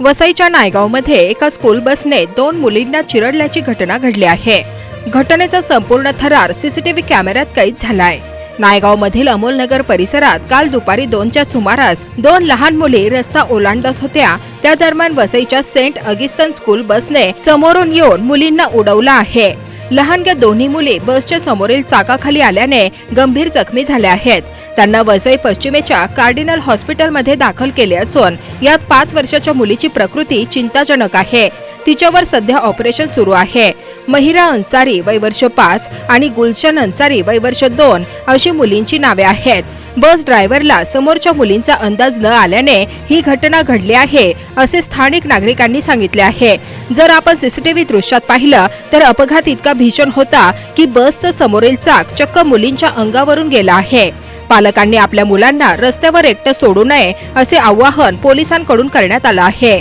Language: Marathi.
वसईच्या नायगावमध्ये एका स्कूल बसने दोन मुलींना चिरडल्याची घटना घडली आहे. घटनेचा संपूर्ण थरार सीसीटीव्ही कॅमेऱ्यात कैद झालाय. नायगावमधील अमोलनगर परिसरात काल दुपारी दोनच्या सुमारास दोन लहान मुली रस्ता ओलांडत होत्या. त्या दरम्यान वसईच्या सेंट अगिस्तन स्कूल बसने समोरून येऊन मुलींना उडवलं आहे. लहानग्या दोन्ही मुली बसच्या समोरील चाकाखाली आल्याने गंभीर जखमी झाल्या आहेत. त्यांना वसई पश्चिमेच्या कार्डिनल हॉस्पिटलमध्ये दाखल केले असून यात पाच वर्षाच्या मुलीची प्रकृती चिंताजनक आहे. तिच्यावर सध्या ऑपरेशन सुरू आहे. महिरा अन्सारी वय वर्ष पाच आणि गुलशन अन्सारी वय वर्ष दोन अशी मुलींची नावे आहेत. बस ड्रायव्हरला समोरच्या मुलींचा अंदाज न आल्याने ही घटना घडली आहे असे स्थानिक नागरिकांनी सांगितले आहे. जर आपण सीसीटीव्ही दृश्यात पाहिलं तर अपघात इतका भीषण होता की बसचं समोरील चाक चक्क मुलींच्या अंगावरून गेला आहे. पालकांनी आपल्या मुलांना रस्त्यावर एकटं सोडू नये असे आवाहन पोलिसांकडून करण्यात आलं आहे.